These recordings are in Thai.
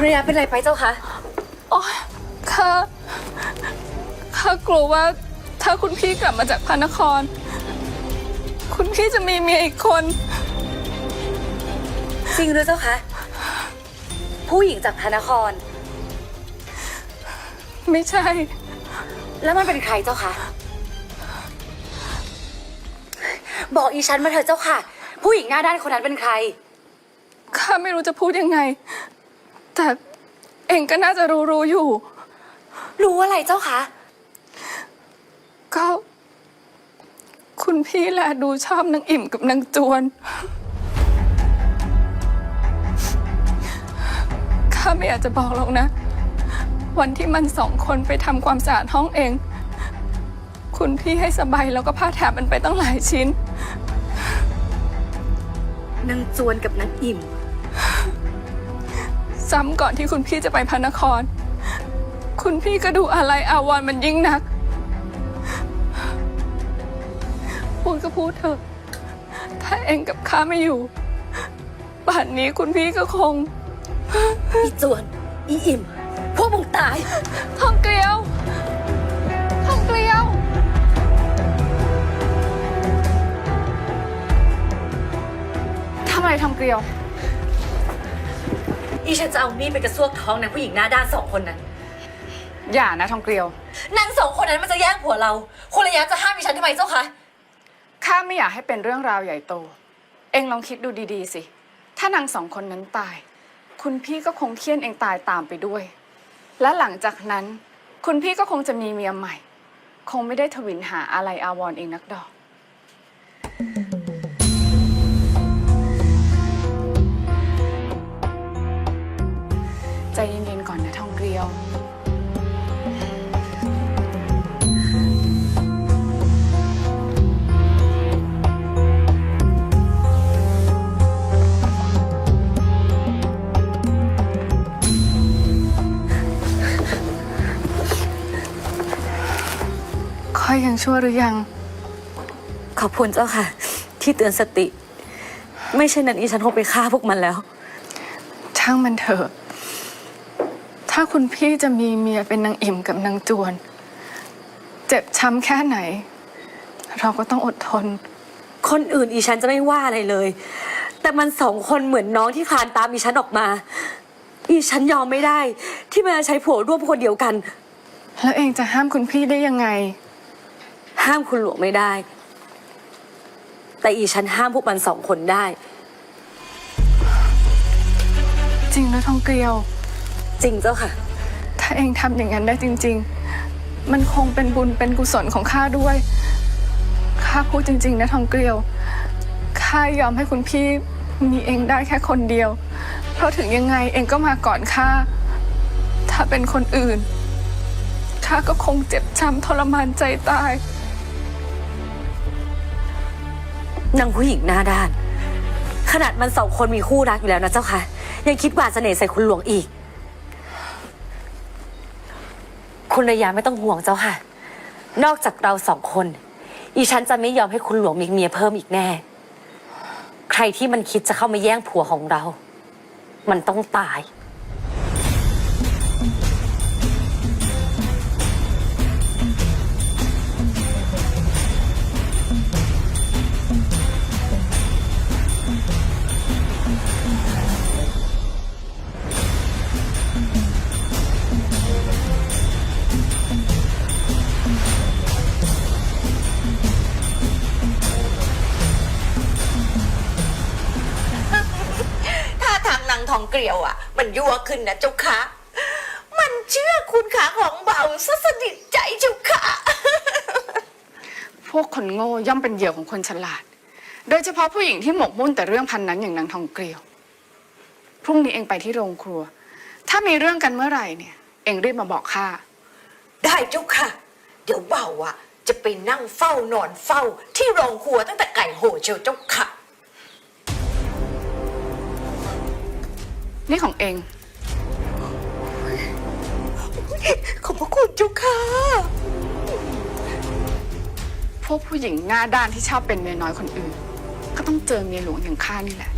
คุณระยะเป็นไรไปเจ้าคะโอ้ยข้าข้ากลัวว่าถ้าคุณพี่กลับมาจากพระนคร คุณพี่จะมีเมียอีกคน จริงหรือเจ้าคะผู้หญิงจากพระนคร ไม่ใช่ แล้วมันเป็นใครเจ้าคะบอกอีฉันมาเถอะเจ้าค่ะ ผู้หญิงหน้าด้านคนนั้นเป็นใคร ข้าไม่รู้จะพูดยังไง แต่เองก็น่าจะรู้รู้อยู่ รู้อะไรเจ้าคะ ก็ คุณพี่แหละดูชอบนางอิ่มกับนางจวน ข้าไม่อยากจะบอกหรอกนะ วันที่มันสองคนไปทำความสะอาดห้องเอง คุณพี่ให้สบายแล้วก็ผ้าแถบมันไปตั้งหลายชิ้น นางจวนกับนางอิ่ม ซ้ำก่อนที่คุณพี่จะไปพระนคร คุณพี่ก็ดูอะไรอาวรณ์มันยิ่งนัก พูดก็พูดเถอะ ถ้าเองกับข้าไม่อยู่ป่านนี้คุณพี่ก็คง อีจวน อีอิ่ม พวกมึงตาย ทองเกลียวทองเกลียว ทำไมทองเกลียว อีฉันจะเอามีดไปกระซวกท้องนางผู้หญิงหน้าด้านสองคนนั้น อย่านะทองเกลียวนางสองคนนั้นมันจะแย่งผัวเรา คุณระยะจะห้ามอีฉันทำไมเจ้าคะ ข้าไม่อยากให้เป็นเรื่องราวใหญ่โต เองลองคิดดูดีๆสิ ถ้านางสองคนนั้นตาย คุณพี่ก็คงเคี่ยนเองตายตามไปด้วย และหลังจากนั้น คุณพี่ก็คงจะมีเมียใหม่ คงไม่ได้ทวินหาอะไรอาวรณ์เองนักดอก ใจเย็นๆก่อนนะทองเกลียว ค่อยยังชั่วหรือยัง ขอบคุณเจ้าค่ะ ที่เตือนสติ ไม่เช่นนั้นอีฉันคงไปฆ่าพวกมันแล้ว ช่างมันเถอะ ถ้าคุณพี่จะมีเมียเป็นนางอิ่มกับนางจวน เจ็บช้ำแค่ไหน เราก็ต้องอดทน คนอื่นอีฉันจะไม่ว่าอะไรเลย แต่มันสองคนเหมือนน้องที่คลานตามอีฉันออกมา อีฉันยอมไม่ได้ ที่มาใช้ผัวร่วมคนเดียวกัน แล้วเองจะห้ามคุณพี่ได้ยังไง ห้ามคุณหลวงไม่ได้ แต่อีฉันห้ามพวกมันสองคนได้ จริงนะทองเกลียว จริงเจ้าค่ะ ถ้าเองทำอย่างนั้นได้จริง ๆ มันคงเป็นบุญเป็นกุศลของข้าด้วย ข้าพูดจริง ๆ นะทองเกลียว ข้ายอมให้คุณพี่มีเองได้แค่คนเดียว เพราะถึงยังไงเองก็มาก่อนข้า ถ้าเป็นคนอื่น ข้าก็คงเจ็บช้ำทรมานใจตาย นางผู้หญิงหน้าด้าน ขนาดมันสองคนมีคู่รักอยู่แล้วนะเจ้าค่ะ ยังคิดหวานเสน่ห์ใส่คุณหลวงอีก คุณระยาไม่ต้องห่วงเจ้าค่ะ นอกจากเราสองคน อีฉันจะไม่ยอมให้คุณหลวงมีเมียเพิ่มอีกแน่ ใครที่มันคิดจะเข้ามาแย่งผัวของเรา มันต้องตาย เกลียวอะ มันยั่วขึ้นนะเจ้าค่ะ มันเชื่อคุณขาของเบาซะสนิทใจเจ้าค่ะ พวกคนโง่ย่อมเป็นเหยื่อของคนฉลาด โดยเฉพาะผู้หญิงที่หมกมุ่นแต่เรื่องพันนั้นอย่างนางทองเกลียว พรุ่งนี้เองไปที่โรงครัว ถ้ามีเรื่องกันเมื่อไหร่เนี่ย เองรีบมาบอกข้า ได้เจ้าค่ะ เดี๋ยวเบาอะ จะไปนั่งเฝ้านอนเฝ้าที่โรงครัวตั้งแต่ไก่โหเชียวเจ้าค่ะ นี่ของเอง ขอบพระคุณจุ๊กค่ะ พวกผู้หญิงหน้าด้านที่ชอบเป็นเมียน้อยคนอื่น ก็ต้องเจอเมียหลวงอย่างข้านี่แหละ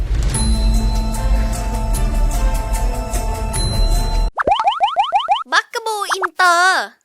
บักกะบูอินเตอร์